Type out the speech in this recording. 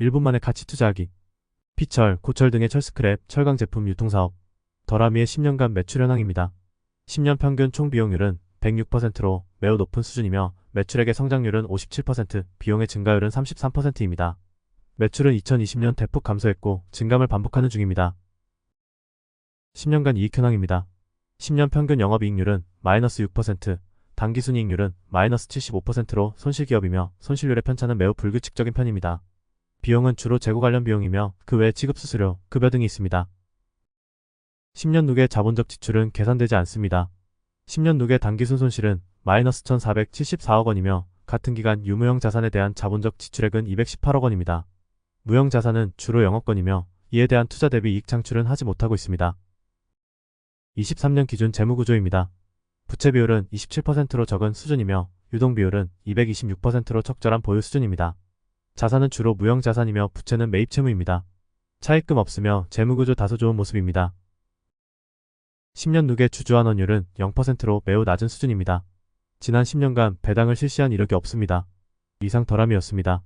1분 만에 가치 투자하기. 피철, 고철 등의 철스크랩, 철강 제품 유통사업. 더라미의 10년간 매출 현황입니다. 10년 평균 총 비용률은 106%로 매우 높은 수준이며 매출액의 성장률은 57%, 비용의 증가율은 33%입니다. 매출은 2020년 대폭 감소했고 증감을 반복하는 중입니다. 10년간 이익 현황입니다. 10년 평균 영업이익률은 마이너스 6%, 당기순이익률은 마이너스 75%로 손실기업이며 손실률의 편차는 매우 불규칙적인 편입니다. 비용은 주로 재고 관련 비용이며 그외 지급 수수료, 급여 등이 있습니다. 10년 누계 자본적 지출은 계산되지 않습니다. 10년 누계 당기순 손실은 마이너스 1,474억 원이며 같은 기간 유무형 자산에 대한 자본적 지출액은 218억 원입니다. 무형 자산은 주로 영업권이며 이에 대한 투자 대비 이익 창출은 하지 못하고 있습니다. 23년 기준 재무구조입니다. 부채 비율은 27%로 적은 수준이며 유동 비율은 226%로 적절한 보유 수준입니다. 자산은 주로 무형 자산이며 부채는 매입 채무입니다. 차입금 없으며 재무구조 다소 좋은 모습입니다. 10년 누계 주주환원율은 0%로 매우 낮은 수준입니다. 지난 10년간 배당을 실시한 이력이 없습니다. 이상 더람이었습니다.